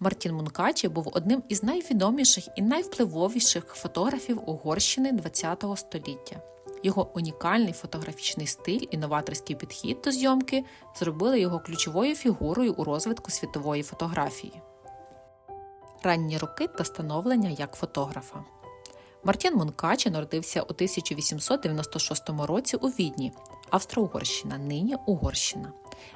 Мартін Мункачі був одним із найвідоміших і найвпливовіших фотографів Угорщини ХХ століття. Його унікальний фотографічний стиль і новаторський підхід до зйомки зробили його ключовою фігурою у розвитку світової фотографії. Ранні роки та становлення як фотографа. Мартін Мункачі народився у 1896 році у Відні, Австро-Угорщина, нині Угорщина.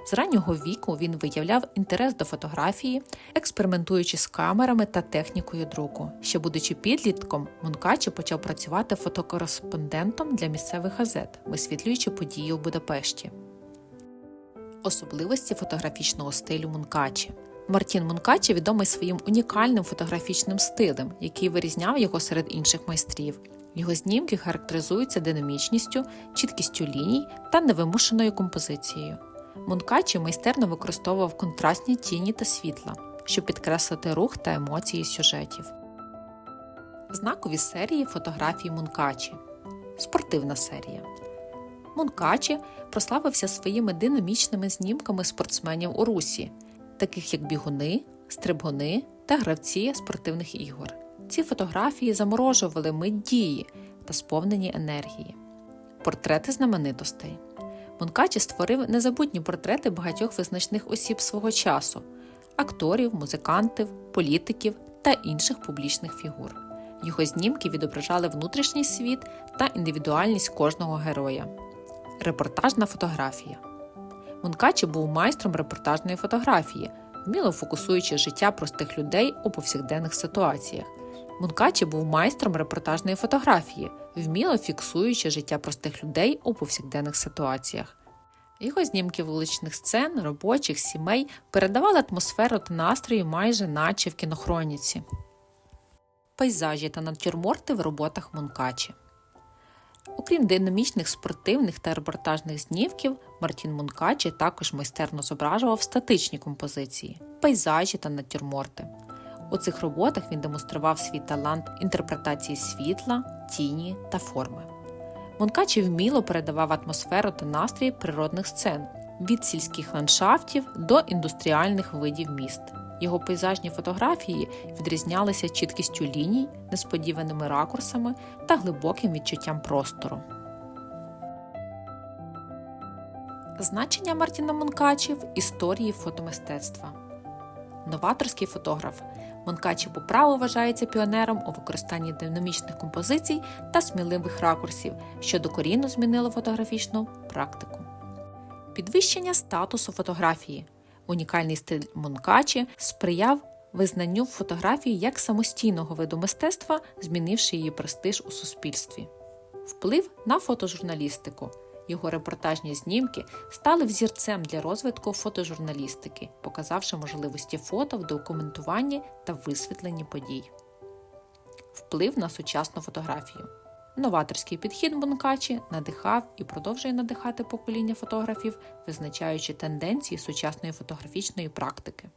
З раннього віку він виявляв інтерес до фотографії, експериментуючи з камерами та технікою друку. Ще будучи підлітком, Мункачі почав працювати фотокореспондентом для місцевих газет, висвітлюючи події у Будапешті. Особливості фотографічного стилю Мункачі. Мартін Мункачі відомий своїм унікальним фотографічним стилем, який вирізняв його серед інших майстрів. Його знімки характеризуються динамічністю, чіткістю ліній та невимушеною композицією. Мункачі майстерно використовував контрастні тіні та світла, щоб підкреслити рух та емоції сюжетів. Знакові серії фотографій Мункачі. Спортивна серія. Мункачі прославився своїми динамічними знімками спортсменів у русі, таких як бігуни, стрибуни та гравці спортивних ігор. Ці фотографії заморожували мить дії та сповнені енергії. Портрети знаменитостей. Мункачі створив незабутні портрети багатьох визначних осіб свого часу акторів, музикантів, політиків та інших публічних фігур. Його знімки відображали внутрішній світ та індивідуальність кожного героя. Репортажна фотографія. Мункачі був майстром репортажної фотографії, вміло фокусуючи життя простих людей у повсякденних ситуаціях. Мункачі був майстром репортажної фотографії, вміло фіксуючи життя простих людей у повсякденних ситуаціях. Його знімки вуличних сцен, робочих, сімей передавали атмосферу та настрої майже наче в кінохроніці. Пейзажі та натюрморти в роботах Мункачі. Окрім динамічних спортивних та репортажних знімків, Мартін Мункачі також майстерно зображував статичні композиції, пейзажі та натюрморти. У цих роботах він демонстрував свій талант інтерпретації світла, тіні та форми. Мункачі вміло передавав атмосферу та настрій природних сцен від сільських ландшафтів до індустріальних видів міст. Його пейзажні фотографії відрізнялися чіткістю ліній, несподіваними ракурсами та глибоким відчуттям простору. Значення Мартіна Мункачі в історії фотомистецтва. Новаторський фотограф. Монкачі по праву вважається піонером у використанні динамічних композицій та сміливих ракурсів, що докорінно змінило фотографічну практику. Підвищення статусу фотографії. Унікальний стиль Монкачі сприяв визнанню фотографії як самостійного виду мистецтва, змінивши її престиж у суспільстві. Вплив на фотожурналістику. Його репортажні знімки стали взірцем для розвитку фотожурналістики, показавши можливості фото в документуванні та висвітленні подій. Вплив на сучасну фотографію. Новаторський підхід Бонкачі надихав і продовжує надихати покоління фотографів, визначаючи тенденції сучасної фотографічної практики.